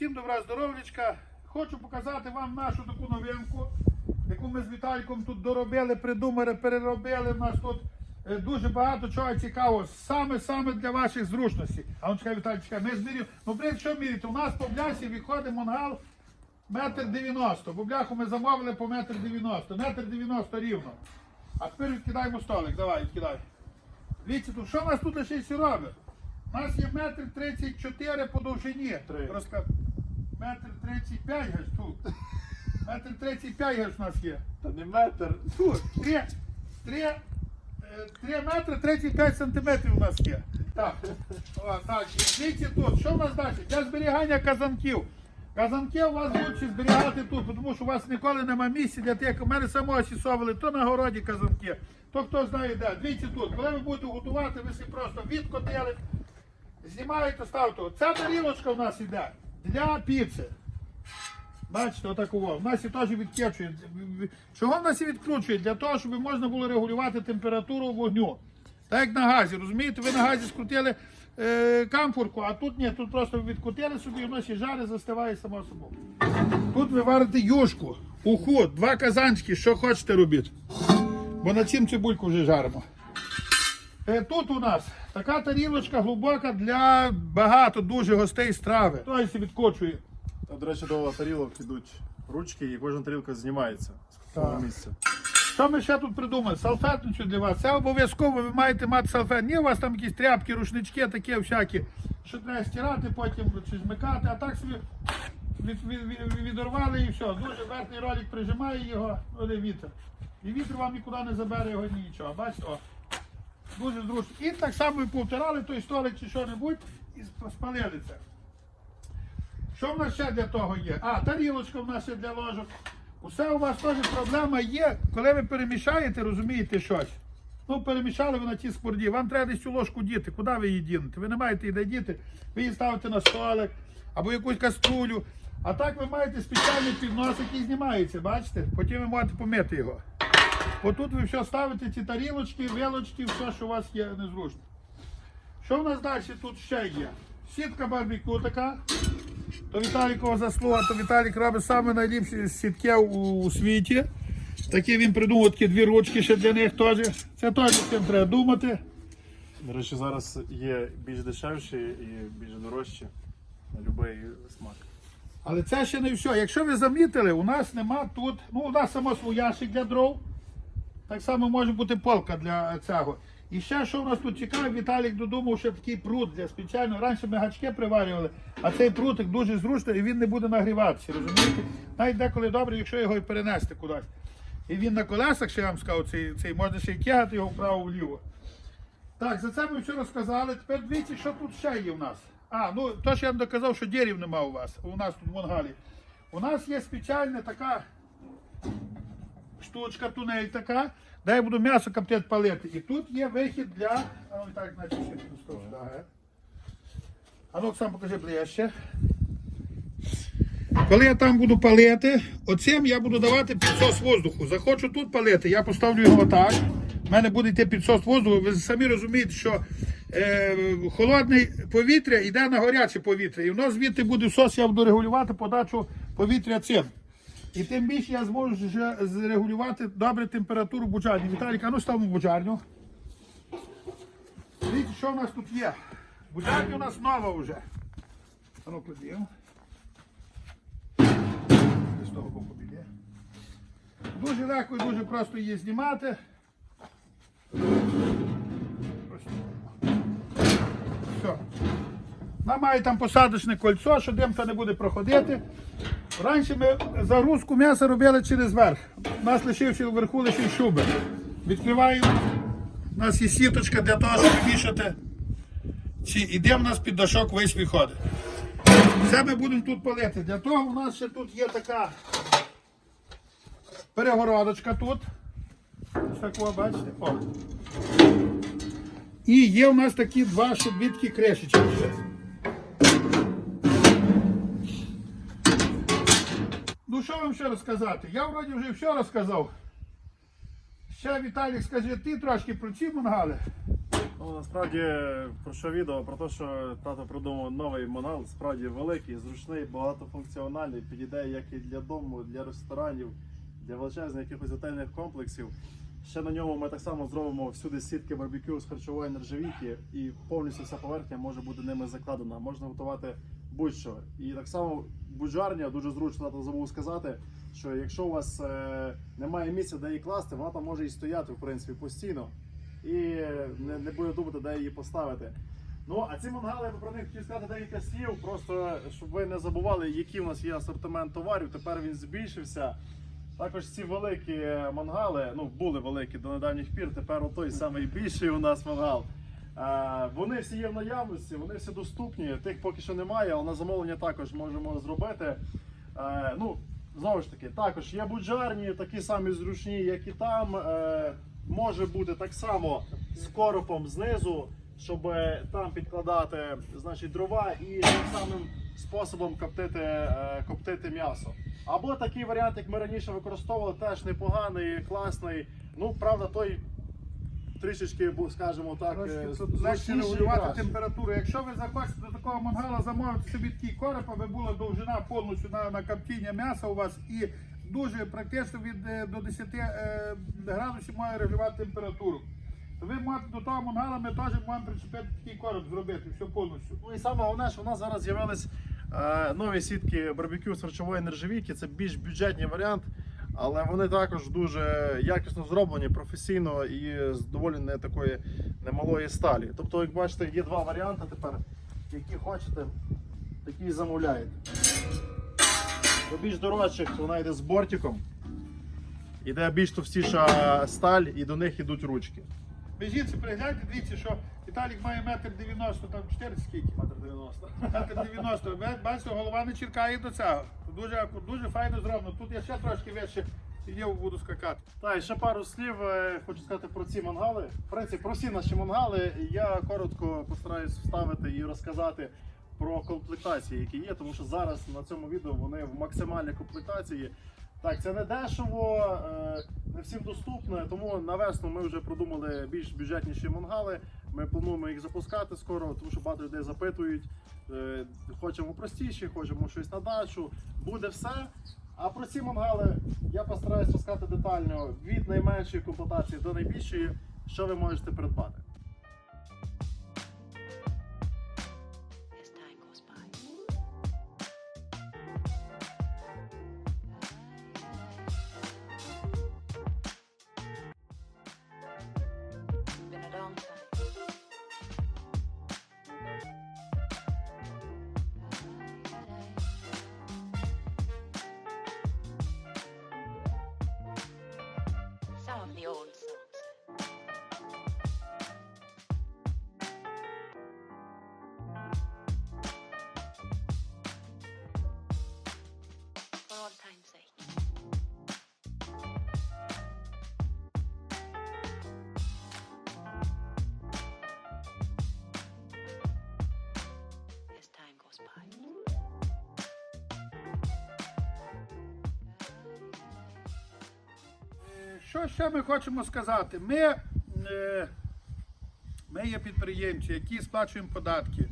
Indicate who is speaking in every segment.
Speaker 1: Всім добра здоров'ячка. Хочу показати вам нашу таку новинку, яку ми з Віталіком тут доробили, придумали, переробили. У нас тут е, дуже багато чого цікавого. Саме-саме для ваших зручностей. А он чекай, Віталій, чекай, ми змірюємо. Ну, блин, що міряти? У нас по блясі виходить мангал метр дев'яносто. Бо бляху ми замовили по метр дев'яносто. Метр дев'яносто рівно. А тепер відкидаємо столик. Давай, відкидай. Дивіться, тут що у нас тут лише робить? У нас є метр 34 по довжині.
Speaker 2: Три.
Speaker 1: Метр 35 геш тут. Метр 35 геш у нас є.
Speaker 2: Та не метр.
Speaker 1: Тут. 3, 3, 3 метри 35 сантиметрів у нас є. Так. О, так. Дивіться тут. Що у нас далі? Для зберігання казанків. Казанки у вас лучше зберігати тут, тому що у вас ніколи нема місця для тих. У мене самого сісовили, то на городі казанки, то хто знає де. Дивіться тут, коли ви будете готувати, ви собі просто відкотили, знімаєте, ставте. Ця тарілочка у нас йде для піци. Бачите, отакого. У нас і теж відкачує. Чого в нас і відкручує? Для того, щоб можна було регулювати температуру вогню. Так як на газі, розумієте, ви на газі скрутили е, камфорку, а тут ні, тут просто відкрутили собі, воно ще жаре, застиває само собою. Тут ви варите юшку, уху, два казанчики, що хочете робіть. Бо на цим цибульку вже жаримо. Е, Тут у нас така тарілочка глибока для багато дуже гостей страви. Тобто відкочує.
Speaker 2: До речі, до тарілок йдуть ручки і кожна тарілка знімається з
Speaker 1: Так.
Speaker 2: місця.
Speaker 1: Що ми ще тут придумали? Салфетницю для вас. Це обов'язково ви маєте мати салфет. Ні, у вас там якісь тряпки, рушнички такі всякі, що треба стирати, потім чи змикати, а так собі від, від, від- відорвали і все. Дуже верхній ролик прижимає його, оде вітер. І вітер вам нікуди не забере його нічого. Бачите? О. Дуже зручно. І так само ви повтирали той столик чи що-небудь і спалили це. Що в нас ще для того є? А, тарілочка в нас є для ложок. Усе у вас теж проблема є, коли ви перемішаєте, розумієте щось. Ну, перемішали ви на ті скорді, вам треба десь цю ложку діти. Куди ви її дінете? Ви не маєте її де діти, ви її ставите на столик або якусь каструлю. А так ви маєте спеціальний піднос, який знімається, бачите? Потім ви можете помити його. Отут ви все ставите, ці тарілочки, вилочки, все, що у вас є незручно. Що в нас далі тут ще є? Сітка барбекю така. То Віталікова заслуга, то Віталік робить саме найліпші сітки у, світі. Такі він придумав такі дві ручки ще для них теж. Це теж цим треба думати.
Speaker 2: До речі, зараз є більш дешевші і більш дорожчі на будь-який смак.
Speaker 1: Але це ще не все. Якщо ви замітили, у нас нема тут, ну у нас само свій ящик для дров. Так само може бути полка для цього. І ще що у нас тут цікаве, Віталік додумав, що такий прут для спеціально. Раніше ми гачки приварювали, а цей прутик дуже зручний і він не буде нагріватися. Розумієте? Навіть деколи добре, якщо його і перенести кудись. І він на колесах, ще я вам сказав, цей, цей можна ще й тягати його вправо-вліво. Так, за це ми все розказали. Тепер дивіться, що тут ще є у нас. А, ну то ж я вам доказав, що дерев нема у вас, у нас тут в Монгалі. У нас є спеціальна така штучка, тунель така, я буду м'ясо коптити палити. І тут є вихід для. А ну так, значить, ще ага. А ну сам покажи ближче. Коли я там буду палити, оцим я буду давати підсос воздуху. Захочу тут палити, я поставлю його отак. У мене буде йти підсос воздуху. Ви самі розумієте, що е, холодне повітря йде на гаряче повітря. І воно звідти буде всос, я буду регулювати подачу повітря цим. І тим більше я зможу вже зрегулювати добре температуру буджарні. Віталік, а ну ставимо буджарню. Дивіться, що в нас тут є. Буджарня у нас нова вже. А кладімо. З того боку піде. Дуже легко і дуже просто її знімати. Вона має там посадочне кольцо, що димка не буде проходити. Раніше ми загрузку м'яса робили через верх. У нас лишився вверху лише шуби. Відкриваємо. У нас є сіточка для того, щоб вішати. Ці, іде в нас під дашок весь виходить. Це ми будемо тут палити. Для того у нас ще тут є така перегородочка тут. Ось такого, бачите? О. І є у нас такі два шубітки кришечки. Ну що вам ще розказати? Я вроді вже все розказав. Ще Віталік скаже, ти трошки про ці мангали.
Speaker 2: Ну, насправді, про що відео? Про те, що тато придумав новий мангал, справді великий, зручний, багатофункціональний, підійде як і для дому, для ресторанів, для величезних якихось готельних комплексів. Ще на ньому ми так само зробимо всюди сітки барбекю з харчової нержавійки, і повністю вся поверхня може бути ними закладена. Можна готувати будь-що. І так само буджарня дуже зручно тато забув сказати, що якщо у вас е, немає місця, де її класти, вона там може і стояти в принципі постійно і не, не буде думати, де її поставити. Ну, а ці мангали, я про них хотів сказати декілька слів, просто щоб ви не забували, який у нас є асортимент товарів. Тепер він збільшився. Також ці великі мангали, ну були великі до недавніх пір, тепер той самий більший у нас мангал. Е, вони всі є в наявності, вони всі доступні. Тих поки що немає, але на замовлення також можемо зробити. Е, ну, знову ж таки, також є буджарні, такі самі зручні, як і там. Е, може бути так само з коропом знизу, щоб там підкладати значить, дрова і тим самим способом коптити, коптити м'ясо. Або такий варіант, як ми раніше використовували, теж непоганий, класний. Ну, правда, той трішечки, скажімо так, е,
Speaker 1: легше регулювати температуру. Якщо ви захочете до такого мангала замовити собі такий короб, аби була довжина повністю на, на коптіння м'яса у вас і дуже практично від е, до 10 е, градусів має регулювати температуру. То ви можете до того мангала, ми теж можемо причепити такий короб зробити, все повністю.
Speaker 2: Ну і саме головне, що у нас зараз з'явились е, нові сітки барбекю з харчової нержавійки. Це більш бюджетний варіант, але вони також дуже якісно зроблені, професійно і з доволі не такої немалої сталі. Тобто, як бачите, є два варіанти тепер, які хочете, такі і замовляєте. До більш дорожчих вона йде з бортиком. Іде більш товстіша сталь, і до них йдуть ручки.
Speaker 1: Біжіть, пригляньте, дивіться, що Віталік має метр 90, там 4 скільки.
Speaker 2: Метр 90.
Speaker 1: Метр 90. Бачите, голова не чіркає до цього. Дуже, дуже файно зроблено. Тут я ще трошки вище сидів, буду скакати.
Speaker 2: Так, і ще пару слів е, хочу сказати про ці мангали. В принципі, про всі наші мангали. Я коротко постараюсь вставити і розказати про комплектації, які є, тому що зараз на цьому відео вони в максимальній комплектації. Так, це не дешево, е, не всім доступно, тому на весну ми вже продумали більш бюджетніші мангали. Ми плануємо їх запускати скоро, тому що багато людей запитують. е, Хочемо простіші, хочемо щось на дачу. Буде все. А про ці мангали я постараюсь розказати детально від найменшої комплектації до найбільшої, що ви можете придбати.
Speaker 1: Що ще ми хочемо сказати? Ми, е, ми є підприємці, які сплачуємо податки.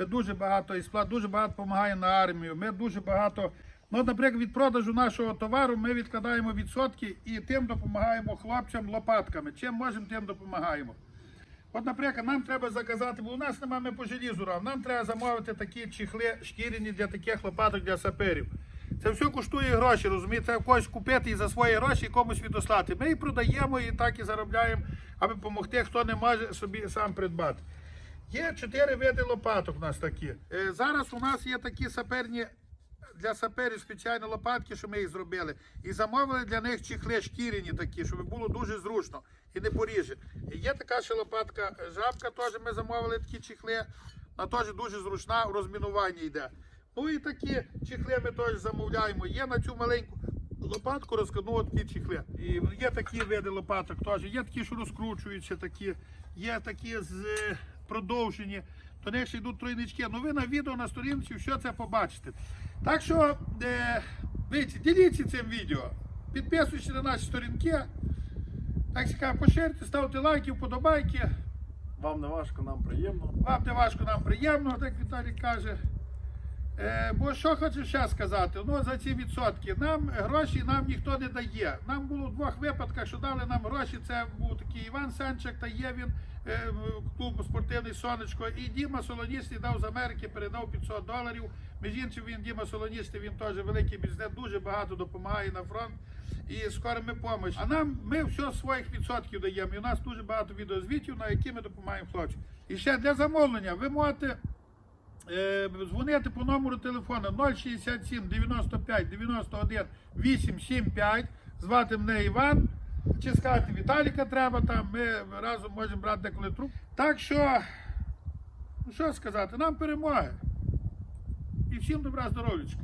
Speaker 1: Ми дуже багато і сплат, дуже багато допомагаємо на армію. Ми дуже багато. Ну, наприклад, від продажу нашого товару ми відкладаємо відсотки і тим допомагаємо хлопцям лопатками. Чим можемо, тим допомагаємо. От, наприклад, нам треба заказати, бо у нас немає ми по желізу, нам треба замовити такі чехли шкіряні для таких лопаток для саперів. Це все коштує гроші, розумієте? Це когось купити і за свої гроші комусь відослати. Ми і продаємо, і так і заробляємо, аби допомогти, хто не може собі сам придбати. Є чотири види лопаток у нас такі. Е, Зараз у нас є такі саперні для саперів спеціальні лопатки, що ми їх зробили. І замовили для них чехли шкіряні такі, щоб було дуже зручно і не поріже. Є така ще лопатка жабка, теж ми замовили такі чехли. Вона теж дуже зручна, в розмінуванні йде. Ну і такі чехли ми теж замовляємо. Є на цю маленьку лопатку розкладну такі чехли. І є такі види лопаток теж. Є такі, що розкручуються, такі, є такі з е, продовжені. До них ще йдуть тройнички. Ну ви на відео на сторінці все це побачите. Так що, е, дивіться, діліться цим відео. Підписуйтесь на наші сторінки. Так цікаво, поширте, ставте лайки, вподобайки.
Speaker 2: Вам не важко, нам приємно.
Speaker 1: Вам не важко, нам приємно, так Віталій каже. Е, бо що хочу ще сказати, ну за ці відсотки. Нам гроші нам ніхто не дає. Нам було в двох випадках, що дали нам гроші. Це був такий Іван Сенчик та є він е, клуб спортивний сонечко. І Діма Солоністий дав з Америки, передав 500 доларів. Між іншим він Діма Солоністий, він теж великий бізнес, дуже багато допомагає на фронт. І скоро ми помощь. А нам ми все своїх відсотків даємо. І у нас дуже багато відеозвітів, на які ми допомагаємо хлопцям. І ще для замовлення ви можете дзвонити по номеру телефону 067 95 91 875. Звати мене Іван. Чи сказати Віталіка треба там, ми разом можемо брати деколи труп. Так що, ну що сказати, нам перемоги. І всім добра здоров'ячка.